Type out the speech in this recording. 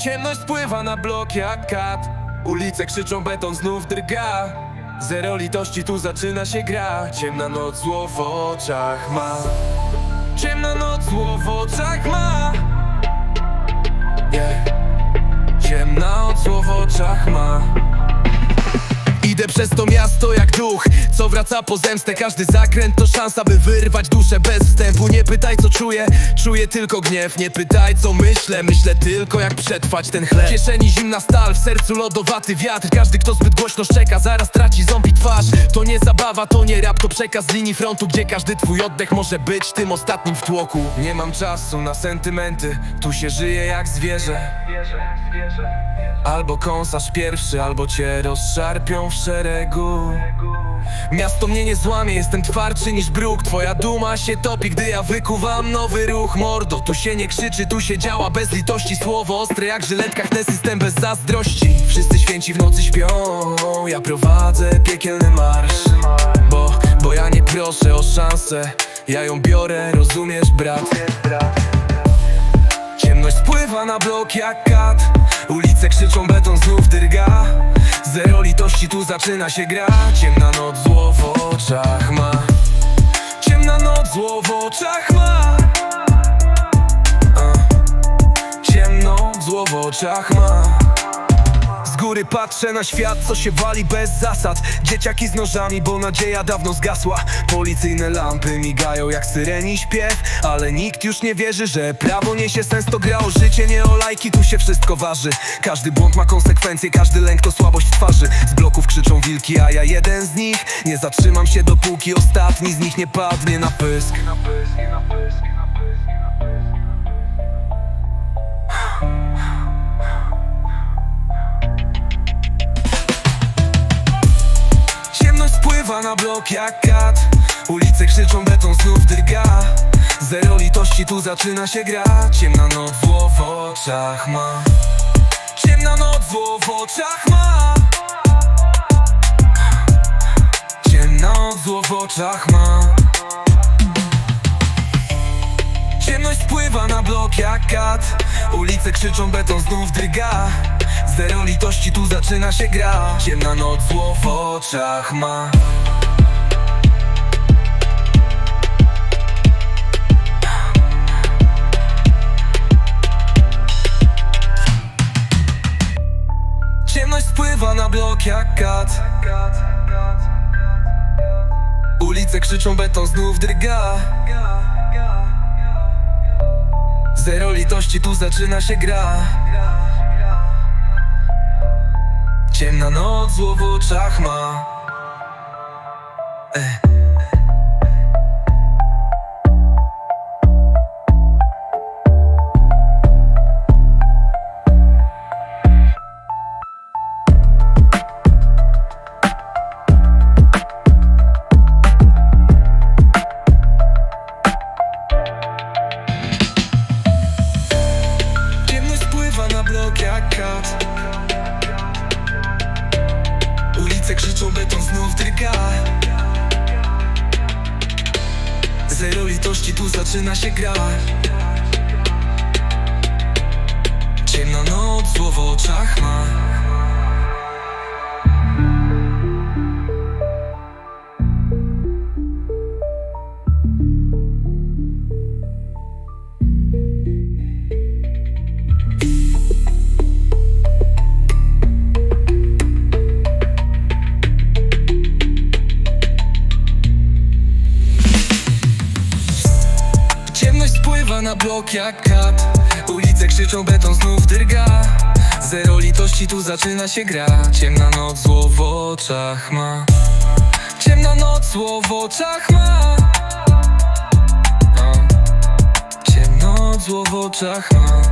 Ciemność spływa na blok jak kat Ulice krzyczą, beton znów drga. Zero litości, tu zaczyna się gra. Ciemna noc zło w oczach ma. Ciemna noc zło w oczach ma. Yeah. Ciemna noc zło w oczach ma. Idę przez to miasto jak duch, co wraca po zemstę. Każdy zakręt to szansa, by wyrwać duszę bez wstępu. Nie pytaj co czuję, czuję tylko gniew. Nie pytaj co myślę, myślę tylko jak przetrwać ten chleb. W kieszeni zimna stal, w sercu lodowaty wiatr. Każdy kto zbyt głośno szczeka, zaraz traci zombie twarz. To nie zabawa, to nie rap, to przekaz z linii frontu Gdzie każdy twój oddech może być tym ostatnim w tłoku. Nie mam czasu na sentymenty, tu się żyje jak zwierzę. Albo kąsasz pierwszy, albo cię rozszarpią w szeregu Miasto mnie nie złamie, jestem twardszy niż bruk. Twoja duma się topi, gdy ja wykuwam nowy ruch. Mordo, tu się nie krzyczy, tu się działa bez litości. Słowo ostre jak żyletka, ten system bez zazdrości. Wszyscy święci w nocy śpią, ja prowadzę piekielny marsz. Bo, bo ja nie proszę o szansę, ja ją biorę, rozumiesz brat? Ciemność spływa na blok jak kat. Ulice krzyczą, beton znów drga Zero litości, tu zaczyna się gra. Ciemna noc zło w oczach ma. Ciemna noc zło w oczach ma. Ciemno zło w oczach ma góry patrzę na świat, co się wali bez zasad. Dzieciaki z nożami, bo nadzieja dawno zgasła. Policyjne lampy migają jak syreni śpiew Ale nikt już nie wierzy, że prawo niesie sens To gra o życie, nie o lajki, tu się wszystko waży. Każdy błąd ma konsekwencje, każdy lęk to słabość twarzy. Z bloków krzyczą wilki, a ja jeden z nich. Nie zatrzymam się dopóki ostatni z nich nie padnie na pysk Na blok jak kat. Ulice krzyczą, beton znów drga. Zero litości, tu zaczyna się gra. Ciemna noc zło w oczach ma. Ciemna noc zło w oczach ma. Ciemna noc zło w oczach ma. Ciemność spływa na blok jak kat Ulice krzyczą, beton znów drga Zero litości, tu zaczyna się gra. Ciemna noc zło w oczach ma. Ciemność spływa na blok jak kat. Ulice krzyczą, beton znów drga Zero litości, tu zaczyna się gra Ciemna noc zło w oczach ma Ech. Krzyczą, beton znów drga. Zero litości, tu zaczyna się gra Na blok jak kat Ulice krzyczą, beton znów drga. Zero litości, tu zaczyna się gra. Ciemna noc, zło w oczach ma. Ciemna noc, zło w oczach ma. O. Ciemnoc, zło w oczach ma